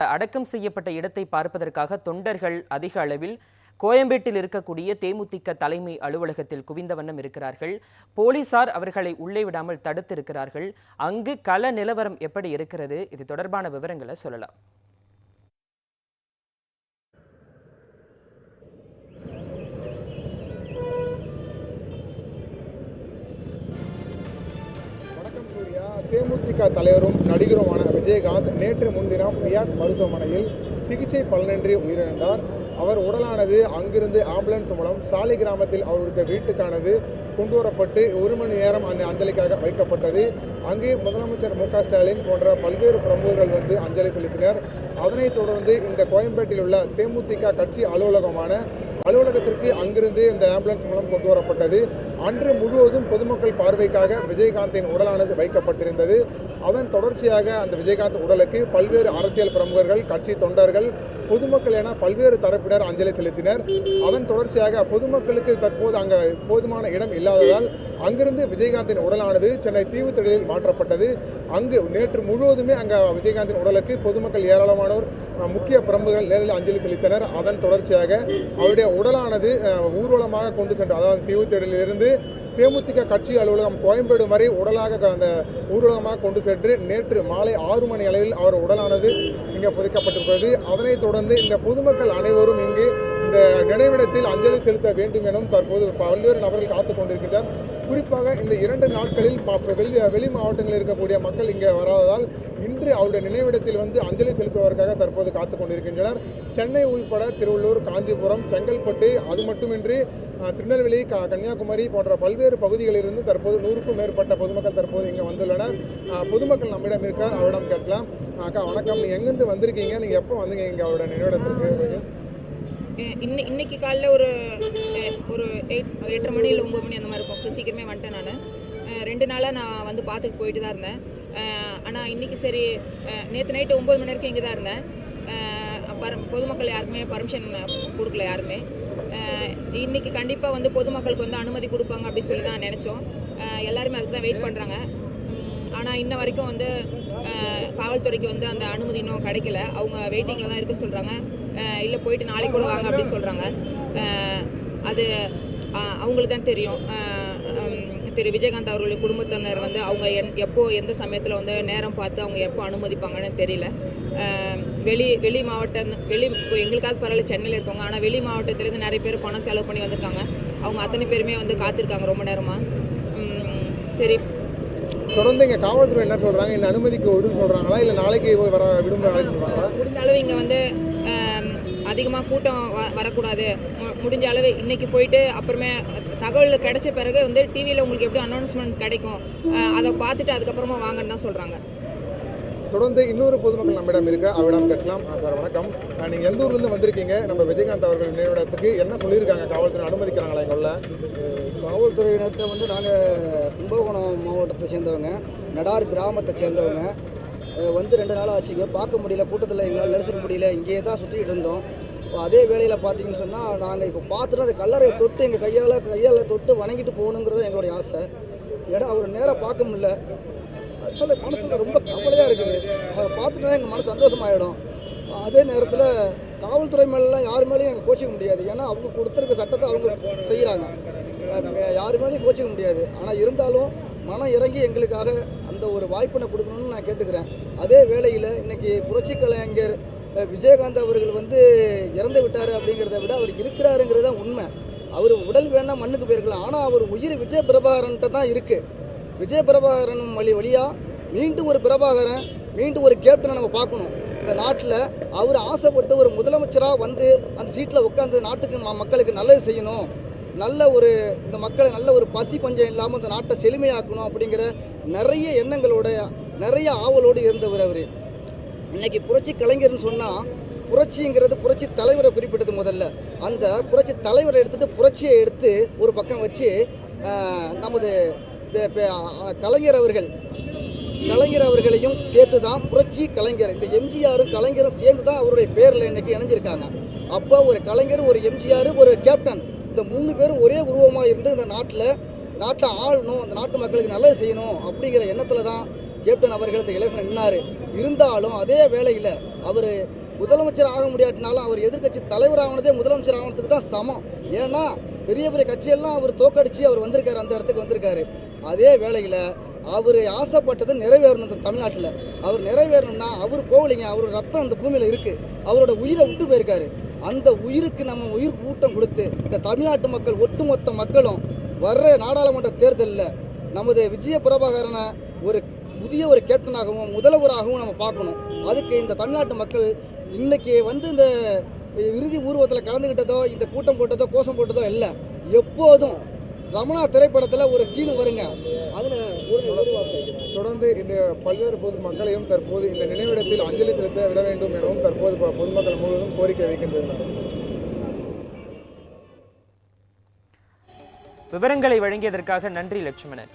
அடக்கம் செய்யப்பட்ட இடத்தை பார்ப்பதற்காக தொண்டர்கள் அதிக அளவில் கோயம்பேட்டில் இருக்கக்கூடிய தேமுதிக தலைமை அலுவலகத்தில் குவிந்த வண்ணம் இருக்கிறார்கள். போலீசார் அவர்களை உள்ளே விடாமல் தடுத்திருக்கிறார்கள். அங்கு கள நிலவரம் எப்படி இருக்கிறது? இது தொடர்பான விவரங்களை சொல்லலாம். தேமுதிக தலைவரும் நடிகருமான விஜயகாந்த் நேற்று முன்தினம் ரியாத் மருத்துவமனையில் சிகிச்சை பலனின்றி உயிரிழந்தார். அவர் உடலானது அங்கிருந்து ஆம்புலன்ஸ் மூலம் சாலை கிராமத்தில் அவருடைய வீட்டுக்கானது கொண்டு வரப்பட்டு ஒரு மணி நேரம் அந்த அஞ்சலிக்காக வைக்கப்பட்டது. அங்கே முதலமைச்சர் மு ஸ்டாலின் போன்ற பல்வேறு பிரமுகர்கள் வந்து அஞ்சலி செலுத்தினர். அதனைத் தொடர்ந்து இந்த கோயம்பேட்டில் உள்ள தேமுதிக கட்சி அலுவலகமான அலுவலகத்திற்கு அங்கிருந்து இந்த ஆம்புலன்ஸ் மூலம் கொண்டு வரப்பட்டது. அன்று முழுவதும் பொதுமக்கள் பார்வைக்காக விஜயகாந்தின் உடலானது வைக்கப்பட்டிருந்தது. அதன் தொடர்ச்சியாக அந்த விஜயகாந்த் உடலுக்கு பல்வேறு அரசியல் பிரமுகர்கள் கட்சி தொண்டர்கள் பொதுமக்கள் என பல்வேறு தரப்பினர் அஞ்சலி செலுத்தினர். அதன் தொடர்ச்சியாக பொதுமக்களுக்கு தற்போது அங்க போதுமான இடம் இல்லாததால் அங்கிருந்து விஜயகாந்தின் உடலானது சென்னை தீவுத்திடலில் மாற்றப்பட்டது. அங்கு நேற்று முழுவதுமே அங்க விஜயகாந்தின் உடலுக்கு பொதுமக்கள் ஏராளமானோர் முக்கிய பிரம்புகள் நேரில் அஞ்சலி செலுத்தினர். அதன் தொடர்ச்சியாக அவருடைய உடலானது ஊர்வலமாக கொண்டு சென்ற அதாவது தீவுத்திடலிலிருந்து தேமுதிக கட்சி அலுவலகம் கோயம்பேடு வரை உடலாக அந்த ஊர்வலமாக கொண்டு சென்று நேற்று மாலை ஆறு மணி அளவில் அவர் உடலானது இங்கே புதைக்கப்பட்டிருக்கிறது. அதனைத் தொடர்ந்து இந்த பொதுமக்கள் அனைவரும் இங்கு இந்த நினைவிடத்தில் அஞ்சலி செலுத்த வேண்டும் எனவும் தற்போது பல்வேறு நபர்கள் காத்துக் கொண்டிருக்கின்றனர் குறிப்பாக இந்த இரண்டு நாட்களில் வெளி வெளி மாவட்டங்களில் இருக்கக்கூடிய மக்கள் இங்கே வராததால் இன்று அவருடைய நினைவிடத்தில் வந்து அஞ்சலி செலுத்துவதற்காக தற்போது காத்துக் கொண்டிருக்கின்றனர். சென்னை உள்பட திருவள்ளூர் காஞ்சிபுரம் செங்கல்பட்டு அது மட்டுமின்றி திருநெல்வேலி கன்னியாகுமரி போன்ற பல்வேறு பகுதிகளிலிருந்து தற்போது நூறுக்கும் மேற்பட்ட பொதுமக்கள் தற்போது இங்கே வந்துள்ளனர். பொதுமக்கள் நம்மிடம் இருக்கார். அவரிடம் கேட்கலாம். அக்கா வணக்கம். நீங்கள் எங்கேருந்து வந்திருக்கீங்க? நீங்கள் எப்போ வந்தீங்க இங்கே அவரோட நினைவிடத்திற்கு? இன்னை இன்னைக்கு காலைல ஒரு ஒரு எயிட் எட்டரை மணி இல்லை ஒம்பது மணி அந்த மாதிரி இருக்கும். சீக்கிரமே வந்துட்டேன் நான். ரெண்டு நாளாக நான் வந்து பார்த்துட்டு போயிட்டு தான் இருந்தேன். ஆனால் இன்னைக்கு சரி நேற்று நைட்டு ஒம்பது மணி வரைக்கும் இங்கே தான் இருந்தேன். அஹ் பர பொதுமக்கள் யாருக்குமே பர்மிஷன் கொடுக்கல யாருமே. இன்றைக்கி இன்னைக்கு கண்டிப்பாக வந்து பொதுமக்களுக்கு வந்து அனுமதி கொடுப்பாங்க அப்படின்னு சொல்லி தான் நினச்சோம். எல்லாருமே அதுக்கு தான் வெயிட் பண்ணுறாங்க ஆனால் இன்ன வரைக்கும் வந்து காவல்துறைக்கு வந்து அந்த அனுமதி இன்னும் கிடைக்கல. அவங்க வெயிட்டிங்கில் தான் இருக்க சொல்கிறாங்க இல்லை போயிட்டு நாளைக்கு கூட வாங்க அப்படின்னு சொல்கிறாங்க அது அவங்களுக்கு தான் தெரியும். திரு விஜயகாந்த் அவர்களுடைய குடும்பத்தினர் வந்து அவங்க என் எப்போ எந்த சமயத்தில் வந்து நேரம் பார்த்து அவங்க எப்போ அனுமதிப்பாங்கன்னு தெரியல. வெளி வெளி மாவட்டம் வெளி இப்போ எங்களுக்காவது பரவாயில்ல சென்னையில் இருக்கவங்க. ஆனால் வெளி மாவட்டத்துலேருந்து நிறைய பேர் பணம் செலவு பண்ணி வந்திருக்காங்க. அவங்க அத்தனை பேருமே வந்து காத்திருக்காங்க ரொம்ப நேரமாக சரி தொடர்ந்து இங்கே காவல்துறை என்ன சொல்கிறாங்க இந்த அனுமதிக்கு விடுன்னு சொல்கிறாங்களா இல்லை நாளைக்கு வர விடுமுறை சொல்கிறாங்களா முடிஞ்ச அளவு இங்கே வந்து அதிகமாக கூட்டம் வ வரக்கூடாது. முடிஞ்ச அளவு இன்னைக்கு போயிட்டு அப்புறமே தகவல் கிடைச்ச பிறகு வந்து டிவியில் உங்களுக்கு எப்படி அனௌன்ஸ்மெண்ட் கிடைக்கும் அதை பார்த்துட்டு அதுக்கப்புறமா வாங்கன்னு தான் சொல்கிறாங்க தொடர்ந்து இன்னொரு பொதுமக்கள் நம்மிடம் இருக்க அவரிடம் கேட்கலாம் சார் வணக்கம். ஆ, நீங்க எந்த ஊர்ல இருந்து வந்திருக்கீங்க? நம்ம விஜயகாந்த் அவர்கள் நினைவிடத்துக்கு என்ன சொல்லியிருக்காங்க? காவல்துறை அனுமதிக்கிறாங்களா எங்கள காவல்துறையினத்தை வந்து நாங்கள் கும்பகோணம் மாவட்டத்தை சேர்ந்தவங்க நடார் கிராமத்தை சேர்ந்தவங்க. வந்து ரெண்டு நாள் ஆச்சுங்க. பார்க்க முடியல கூட்டத்தில் எங்களால் நெரிசல் முடியல. இங்கேயே தான் சுற்றிட்டு இருந்தோம். இப்போ அதே வேலையில் பார்த்தீங்கன்னு சொன்னால் நாங்கள் இப்போ பார்த்துட்டு அந்த கல்லறையை தொட்டு எங்கள் கையால் கையால் தொட்டு வணங்கிட்டு போகணுங்கிறது எங்களுடைய ஆசை. ஏன்னா அவர் நேராக பார்க்க முடியல. சொல்ல மனசில் ரொம்ப கவலையாக இருக்குது. அதை பார்த்துட்டா எங்கள் மனசு சந்தோஷமாயிடும். அதே நேரத்தில் காவல்துறை மேலாம் யார் மேலேயும் எங்கள் கோச்சிக்க முடியாது. ஏன்னா அவங்க கொடுத்துருக்க சட்டத்தை அவங்க செய்கிறாங்க யார் மேலேயும் கோச்சிக்க முடியாது. ஆனால் இருந்தாலும் மனம் இறங்கி எங்களுக்காக அந்த ஒரு வாய்ப்பினை கொடுக்கணும்னு நான் கேட்டுக்கிறேன். அதே வேளையில் இன்னைக்கு புரட்சி கலைஞர் விஜயகாந்த் அவர்கள் வந்து இறந்து விட்டார் அப்படிங்கிறத விட அவர் இருக்கிறாருங்கிறது தான் உண்மை. அவர் உடல் வேணால் மண்ணுக்கு போயிருக்கலாம். ஆனால் அவர் உயிர் விஜய பிரபாகரன்ட்ட தான் இருக்குது விஜய பிரபாகரன் வழி வழியாக மீண்டும் ஒரு பிரபாகரன் மீண்டும் ஒரு கேப்டனை நம்ம பார்க்கணும். இந்த நாட்டில் அவர் ஆசைப்பட்டு ஒரு முதலமைச்சராக வந்து அந்த சீட்டில் உட்காந்து நாட்டுக்கு மக்களுக்கு நல்லது செய்யணும். நல்ல ஒரு இந்த மக்களை நல்ல ஒரு பசி பஞ்சம் இல்லாமல் இந்த நாட்டை செழுமையாக்கணும் அப்படிங்கிற நிறைய எண்ணங்களோட நிறைய ஆவலோடு இருந்தவர் அவர். இன்னைக்கு புரட்சி கலைஞர்னு சொன்னால் புரட்சிங்கிறது புரட்சி தலைவரை குறிப்பிட்டது முதல்ல. அந்த புரட்சி தலைவரை எடுத்துட்டு புரட்சியை எடுத்து ஒரு பக்கம் வச்சு நமது கலைஞர் அவர்கள் கலைஞர் அவர்களையும் சேர்த்து தான் புரட்சி கலைஞர். இந்த எம்ஜிஆரும் கலைஞரும் சேர்ந்து தான் அவருடைய பேரில் இன்னைக்கு இணைஞ்சிருக்காங்க. அப்போ ஒரு கலைஞர் ஒரு எம்ஜிஆர் ஒரு கேப்டன் இந்த மூணு பேரும் ஒரே உருவமாக இருந்து இந்த நாட்டில் நாட்டை ஆளணும் இந்த நாட்டு மக்களுக்கு நல்லது செய்யணும் அப்படிங்கிற எண்ணத்தில் தான் கேப்டன் அவர்கள் இந்த எலெக்ஷன் நின்னார். இருந்தாலும் அதே வேளையில் அவர் முதலமைச்சர் ஆக முடியாட்டினாலும் அவர் எதிர்க்கட்சி தலைவர் ஆகினதே முதலமைச்சர் ஆனதுக்கு தான் சமம். ஏன்னா பெரிய பெரிய கட்சியெல்லாம் அவர் தோக்கடிச்சு அவர் வந்திருக்காரு அந்த இடத்துக்கு வந்திருக்காரு. அதே வேளையில் அவர் ஆசைப்பட்டது நிறைவேறணும் இந்த தமிழ்நாட்டில். அவர் நிறைவேறணும்னா அவர் போகலைங்க அவர் ரத்தம் அந்த பூமியில் இருக்குது அவரோட உயிரை விட்டு போயிருக்காரு. அந்த உயிருக்கு நம்ம உயிர் கூட்டம் கொடுத்து இந்த தமிழ்நாட்டு மக்கள் ஒட்டுமொத்த மக்களும் வர்ற நாடாளுமன்ற தேர்தலில் நமது விஜய பிரபாகரனை ஒரு புதிய ஒரு கேப்டனாகவும் முதல்வராகவும் நம்ம பார்க்கணும். அதுக்கு இந்த தமிழ்நாட்டு மக்கள் இன்னைக்கு வந்து இந்த இறுதி ஊர்வலத்தில் கலந்துக்கிட்டதோ இந்த கூட்டம் போட்டதோ கோஷம் போட்டதோ இல்லை. எப்போதும் ரமணா திரைப்படத்தில் ஒரு சீனு வருங்க. அதில் தொடர்ந்து இந்த பல்வேறு பொதுமக்களையும் தற்போது இந்த நினைவிடத்தில் அஞ்சலி செலுத்த விட வேண்டும் எனவும் தற்போது பொதுமக்கள் முழுவதும் கோரிக்கை வைக்கின்றனர் விவரங்களை வழங்கியதற்காக நன்றி லட்சுமணன்.